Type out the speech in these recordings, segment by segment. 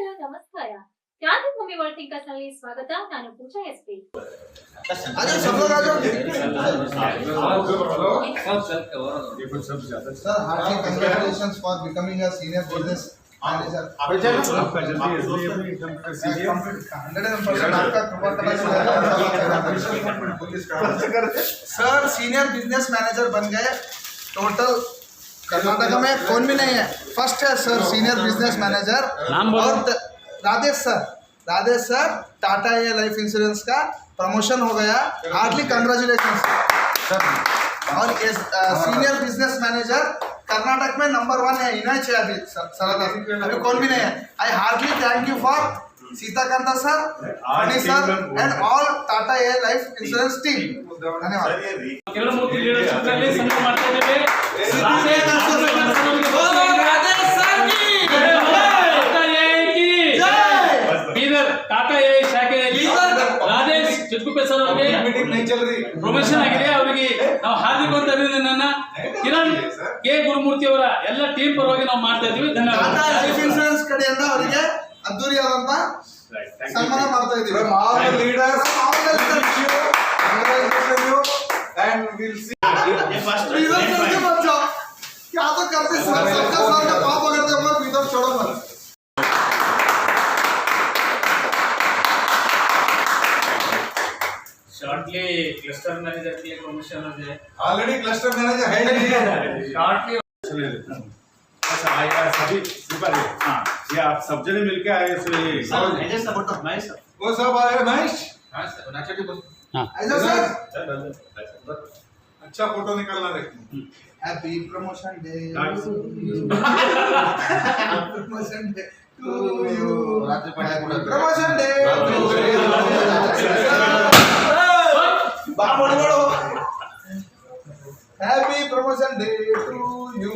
ವೀಕ್ಷಕರ ನಮಸ್ಕಾರ ಕ್ರಾಂತಿಭೂಮಿ world thinkers ನಲ್ಲಿ ಸ್ವಾಗತ ನಾನು ಪೂಜಾ ಎಸ್ ಪಿ आजा सब लोग आ जाओ sir hearty congratulations for becoming a senior business manager hundred आपका कृपा सर सीनियर बिजनेस मैनेजर बन गए टोटल कर्नाटक में कौन भी नहीं है। फ़र्स्ट है सर सीनियर बिज़नेस मैनेजर और Radhesh sir. Radhesh sir Tata A life insurance का प्रमोशन हो गया। हार्डली कंग्रेचुलेशन सर और ये सीनियर बिज़नेस मैनेजर कर्नाटक में नंबर वन है इनाच है अभी। सर सर अभी कौन भी नहीं है। I hardly thank you for Sitakanta sir Mani sir and all Tata A life insurance team धन्यवाद। ಟಾಟಾ ಶಾಖೆಯಲ್ಲಿ ರಾಧೇಶ್ ಚಿಕ್ಕುಪ್ಪೆ ಸರ್ ಅವರಿಗೆ ಪ್ರಮೋಷನ್ ಆಗಿದೆ ಅವರಿಗೆ ನಾವು ಹಾರ್ದಿಕವಂತ ಅಭಿನಂದನೆಯನ್ನ ಕಿರಣ್ ಕೆ ಗುರುಮೂರ್ತಿ ಅವರ ಎಲ್ಲ ಟೀಮ್ ಪರವಾಗಿ ನಾವು ಮಾಡ್ತಾ ಇದೀವಿ ಧನ್ಯವಾದ ಲೈಫ್ ಇನ್ಶೂರೆನ್ಸ್ ಕಡೆಯಿಂದ ಅವರಿಗೆ ಅದ್ದೂರಿಯಾದಂತ ಸನ್ಮಾನ ಮಾಡ್ತಾ ಇದ್ದೀವಿ ಲೀಡರ್ಸ್ leaders. wish क्या तो करते सर सबका सर का पाप करते मत इधर छोड़ो मत ಶಾರ್ಟ್ಲಿ ಕ್ಲಸ್ಟರ್ ಮ್ಯಾನೇಜರ್ के प्रमोशन हो जाए Already cluster manager है नहीं ಶಾರ್ಟ್ಲಿ अच्छा आएगा सभी सिपर है हाँ ये आप सब जने मिलके आए सो ये वो सब आए महेश ऐसा सर अच्छा फोटो निकालना देखो happy promotion day promotion day to you रात्री पडा कुठे प्रमोशन डे बाप बडो happy promotion day to you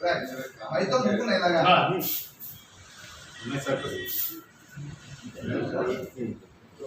भाई तो मुंह नहीं लगा मैं सर